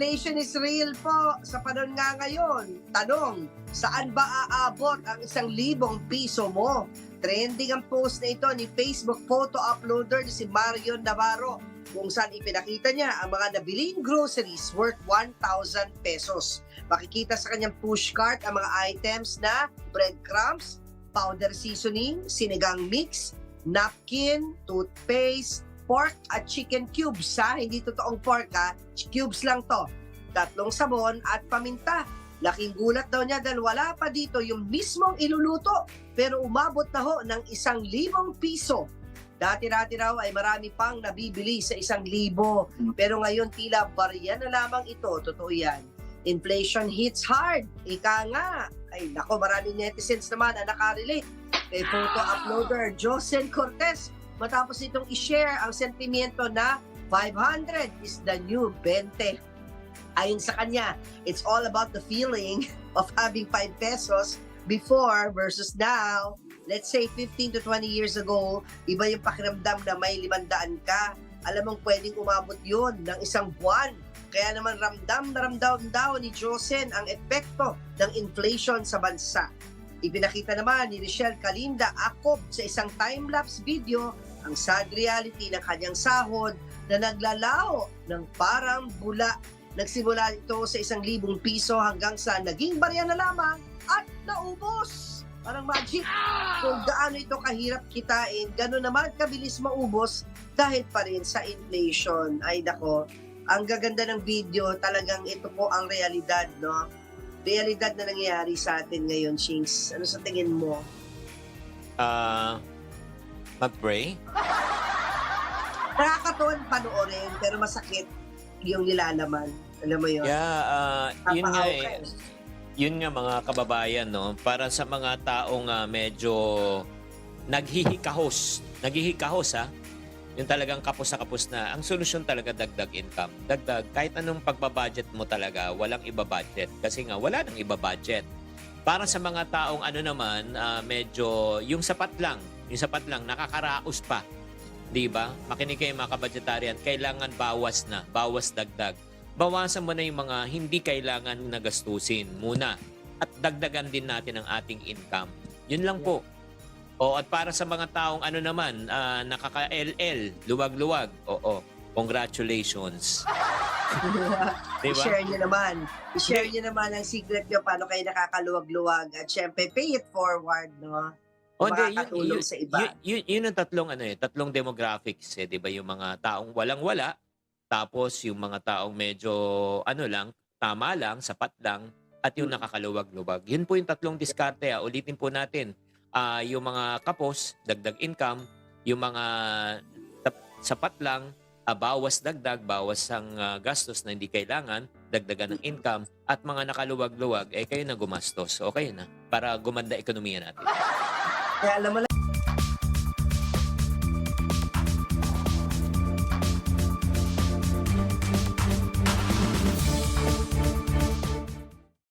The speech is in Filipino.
Inflation is real po sa panahon nga ngayon. Tanong, saan ba aabot ang isang libong piso mo? Trending ang post na ito ni Facebook photo uploader ni si Mario Navarro kung saan ipinakita niya ang mga nabiling groceries worth 1,000 pesos. Makikita sa kanyang push cart ang mga items na breadcrumbs, powder seasoning, sinigang mix, napkin, toothpaste, pork at chicken cubes ha. Hindi totoong pork ha. Cubes lang to. Tatlong sabon at paminta. Laking gulat daw niya dahil wala pa dito yung mismong iluluto pero umabot na ho ng isang libong piso. Dati-dati raw ay marami pang nabibili sa isang libo. Pero ngayon tila barya na lamang ito. Totoo yan. Inflation hits hard. Ika nga. Ay nako, maraming netizens naman ang nakarelate. Kay photo uploader Jocelyn Cortez matapos itong i-share ang sentimiento na 500 is the new 20. Ayon sa kanya, it's all about the feeling of having 5 pesos before versus now. Let's say 15 to 20 years ago, iba yung pakiramdam na may 500 ka. Alam mong pwedeng umabot yun ng isang buwan. Kaya naman ramdam na ramdam daw ni Josen ang epekto ng inflation sa bansa. Ipinakita naman ni Michelle Kalinda Akob sa isang time-lapse video ang sad reality ng kanyang sahod na naglalao ng parang bula. Nagsimula ito sa isang libong piso hanggang sa naging barya na lamang at naubos. Parang magic. Kung gaano ito kahirap kitain, gano'n naman kabilis maubos dahil pa rin sa inflation. Ay nako, ang gaganda ng video, talagang ito po ang realidad, no? Realidad na nangyayari sa atin ngayon, Shings. Ano sa tingin mo? Ah, mag-pray? Nakakatuwan panoorin, pero masakit yung nilalaman. Alam mo yun? Yeah, ah, yun nga eh. Yun nga mga kababayan, no? Para sa mga taong ah, medyo naghihikahos. Naghihikahos, ha? Yung talagang kapos sa kapos na. Ang solusyon talaga dagdag income. Dagdag. Kahit anong pagbabudget mo talaga, walang iba-budget. Kasi nga, wala nang iba-budget. Para sa mga taong ano naman, ah, medyo yung sapat lang. Yung sapat lang, nakakaraos pa. Di ba? Makinig kayo mga kabudgetarian, kailangan bawas na, bawas dagdag. Bawasan mo na yung mga hindi kailangan na gastusin muna. At dagdagan din natin ang ating income. Yun lang po. O at para sa mga taong ano naman, ah, nakaka-LL, luwag-luwag. Oo, congratulations. Di ba? I-share nyo naman. I-share nyo naman ang secret nyo paano kayo nakakaluwag-luwag. At syempre, pay it forward, no? O, di, yun, yun, sa iba. yun, yun, yun ang tatlong ano eh, tatlong demographics eh, 'di ba? Yung mga taong walang-wala, tapos yung mga taong medyo ano lang, tama lang, sapat lang, at yung Mm. nakakaluwag-luwag. Yun po yung tatlong diskarte. Ah. Ulitin po natin. Ah, yung mga kapos, dagdag income, yung mga sapat lang, ah, bawas dagdag, bawas ang ah, gastos na hindi kailangan, dagdagan ng income, at mga nakaluwag-luwag, eh kayo na gumastos. Okay na. Para gumanda ekonomiya natin. 哎，冷不冷？